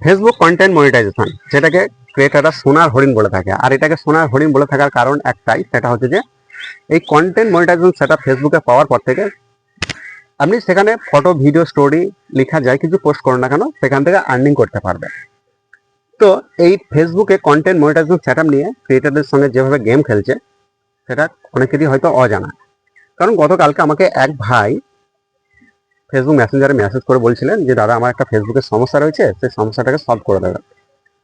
Facebook content monetization যেটাকে ক্রিয়েটাররা সোনার হরিণ বলে থাকে। আর এটাকে সোনার হরিণ বলে থাকার কারণ একটাই, সেটা হচ্ছে যে, এই কন্টেন্ট মনিটাইজেশন সেটা ফেসবুকে পাওয়ার পর থেকে আপনি সেখানে ফটো ভিডিও স্টোরি লেখা যায় কিছু পোস্ট করুন না কেন, সেখান থেকে আর্নিং করতে পারবে তো এই ফেসবুকে কন্টেন্ট মনিটাইজেশন সেট নিয়ে ক্রিয়েটারদের সঙ্গে যেভাবে গেম খেলছে, সেটা অনেকেরই হয়তো অজানা। কারণ গতকালকে আমাকে এক ভাই ফেসবুক মেসেঞ্জারে মেসেজ করে বলছিলেন যে, দাদা, আমার একটা ফেসবুকের সমস্যা রয়েছে, সেই সমস্যাটাকে সলভ করে দেবে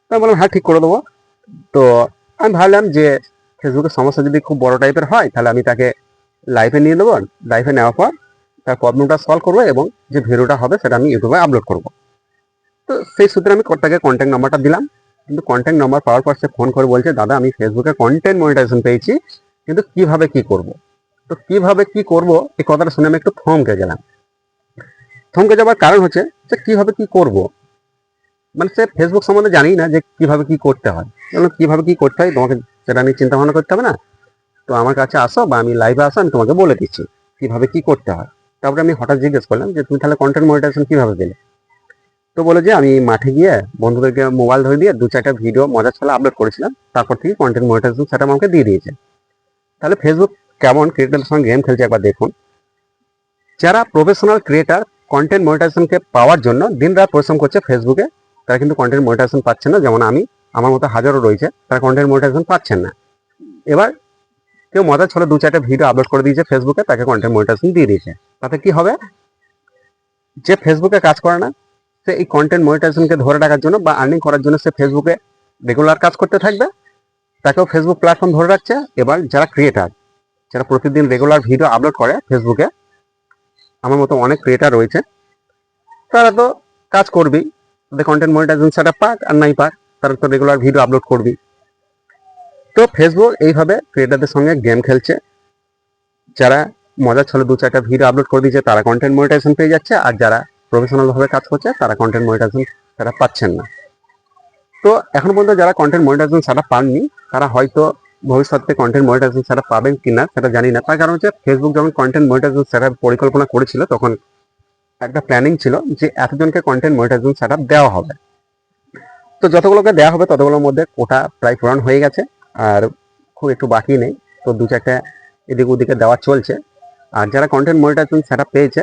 তো আমি বললাম হ্যাঁ ঠিক করে দেবো। তো আমি ভাবলাম যে ফেসবুকের সমস্যা যদি খুব বড় টাইপের হয়, তাহলে আমি তাকে লাইভে নিয়ে নেব লাইভে নেওয়ার পর তার প্রবলেমটা সলভ করব এবং যে ভিডিওটা হবে, সেটা আমি ইউটিউবে আপলোড করব। তো সেই সূত্রে আমি তাকে কন্ট্যাক্ট নাম্বারটা দিলাম। কিন্তু কন্ট্যাক্ট নাম্বার পাওয়ার পর সে ফোন করে বলছে, দাদা, আমি ফেসবুকে কন্টেন্ট মনিটাইজেশন পেয়েছি, কিন্তু কীভাবে কি করব? তো কীভাবে কি করব, এই কথাটা শুনে আমি একটু থমকে গেলাম। থমকে যাওয়ার কারণ হচ্ছে যে কীভাবে কি করব। মানে সে ফেসবুক সম্বন্ধে জানি না যে কীভাবে কি করতে হয়। বললাম, কীভাবে কি করতে হয়? তোমাকে সেটা নিয়ে চিন্তা ভাবনা করতে হবে না। তো আমার কাছে আসো বা আমি লাইভে আসো আমি তোমাকে বলে দিচ্ছি কীভাবে কি করতে হয়। তারপরে আমি হঠাৎ জিজ্ঞেস করলাম যে তুমি তাহলে কন্টেন্ট মনিটাইজেশন কীভাবে পেলে? তো বলে যে আমি মাঠে গিয়ে বন্ধুদেরকে মোবাইল ধরে দিয়ে দু চারটা ভিডিও মজার ছলে আপলোড করেছিলাম। তারপর থেকে কন্টেন্ট মনিটাইজেশন সেটা আমাকে দিয়ে দিয়েছে। তাহলে ফেসবুক কেমন? ক্রিয়েটারের সঙ্গে গেম খেলছে একবার দেখুন। যারা প্রফেশনাল ক্রিয়েটার কন্টেন্ট মনিটাইজেশনকে পাওয়ার জন্য দিন রাত পরিশ্রম করছে ফেসবুকে তারা কিন্তু কন্টেন্ট মনিটাইজেশন পাচ্ছে না, যেমন আমি, আমার মতো হাজারও রয়েছে, তারা কন্টেন্ট মনিটাইজেশন পাচ্ছেন না। এবার কেউ মজার ছলে দু চারটা ভিডিও আপলোড করে দিয়েছে ফেসবুকে তাকে কন্টেন্ট মনিটাইজেশন দিয়ে দিয়েছে। তাতে কি হবে? যে ফেসবুকে কাজ করে না, সে এই কন্টেন্ট মনিটাইজেশনকে ধরে রাখার জন্য বা আর্নিং করার জন্য সে ফেসবুকে রেগুলার কাজ করতে থাকবে। তাকেও ফেসবুক প্ল্যাটফর্ম ধরে রাখছে। এবার যারা ক্রিয়েটার যারা প্রতিদিন রেগুলার ভিডিও আপলোড করে ফেসবুকে আমার মতো অনেক ক্রিয়েটার রয়েছে। তারা তো কাজ করবি তাদের কন্টেন্ট মনিটাইজেশন সেটা পাক আর নাই পাক, তারা তো রেগুলার ভিডিও আপলোড করবি তো ফেসবুক এইভাবে ক্রিয়েটারদের সঙ্গে গেম খেলছে। যারা মজার ছলে দু চারটা ভিডিও আপলোড করে দিয়েছে, তারা কন্টেন্ট মনিটাইজেশন পেয়ে যাচ্ছে। আর যারা প্রফেশনালভাবে কাজ করছে, তারা কন্টেন্ট মনিটাইজেশন তারা পাচ্ছেন না। তো এখন পর্যন্ত যারা কন্টেন্ট মনিটাইজেশন সেটা পাননি, তারা হয়তো ভবিষ্যতে কন্টেন্ট মনিটাইজেশন সেটা পাবেন কিনা সেটা জানি না। তার কারণ হচ্ছে ফেসবুক যখন কন্টেন্ট মনিটাইজেশন সেটা পরিকল্পনা করেছিল, তখন একটা প্ল্যানিং ছিল যে এতজনকে কন্টেন্ট মনিটাইজেশন সেটা দেওয়া হবে। তো যতগুলোকে দেওয়া হবে, ততগুলোর মধ্যে কোটা প্রায় পূরণ হয়ে গেছে, আর খুব একটু বাকি নেই। তো দু চারটা এদিক ওদিকে দেওয়া চলছে। আর যারা কন্টেন্ট মনিটাইজেশন সেটা পেয়েছে,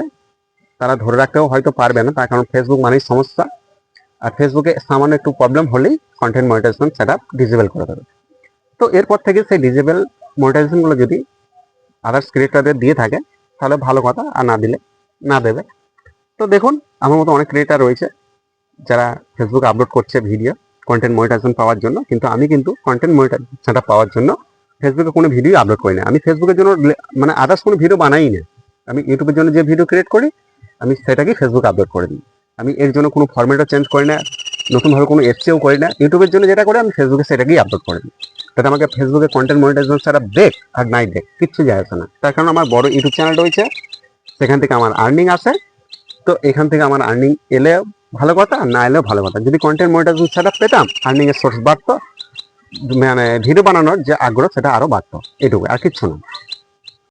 তারা ধরে রাখতেও হয়তো পারবে না, তার কারণ ফেসবুক মানেই সমস্যা। আর ফেসবুকে সামান্য একটু প্রবলেম হলেই কন্টেন্ট মনিটাইজেশন সেটা ডিসেবল করে দেবে। তো এরপর থেকে সেই ডিসেবল মনিটাইজেশনগুলো যদি আদার্স ক্রিয়েটারদের দিয়ে থাকে, তাহলে ভালো কথা, আর না দিলে, না দেবে। তো দেখুন, আমার মতো অনেক ক্রিয়েটার রয়েছে, যারা ফেসবুক আপলোড করছে ভিডিও কন্টেন্ট মনিটাইজেশন পাওয়ার জন্য, কিন্তু আমি কিন্তু কন্টেন্ট মনিটাইজেশন সেটা পাওয়ার জন্য ফেসবুকে কোনো ভিডিও আপলোড করি না। আমি ফেসবুকের জন্য মানে আদার্স কোনো ভিডিও বানাই না। আমি ইউটিউবের জন্য যে ভিডিও ক্রিয়েট করি, আমি সেটাকেই ফেসবুক আপলোড করে দিই। আমি এর জন্য কোনো ফরম্যাটও চেঞ্জ করি না, নতুনভাবে কোনো এসসিও করি না। ইউটিউবের জন্য যেটা করি, আমি ফেসবুকে সেটাকেই আপলোড করে দিই। তাতে আমাকে ফেসবুকে কন্টেন্ট মনিটাইজেশন ছাড়া দেখ আর নাই দেখ, কিচ্ছু যায় আসে না। তার কারণ আমার বড় ইউটিউব চ্যানেল রয়েছে সেখান থেকে আমার আর্নিং আসে। তো এখান থেকে আমার আর্নিং এলে ভালো কথা না এলেও ভালো কথা। যদি কন্টেন্ট মনিটাইজেশন ছাড়া পেতাম আর্নিং এর সোর্স বাড়তো মানে ভিডিও বানানোর যে আগ্রহ, সেটা আরও বাড়তো এটুকু আর কিচ্ছু না।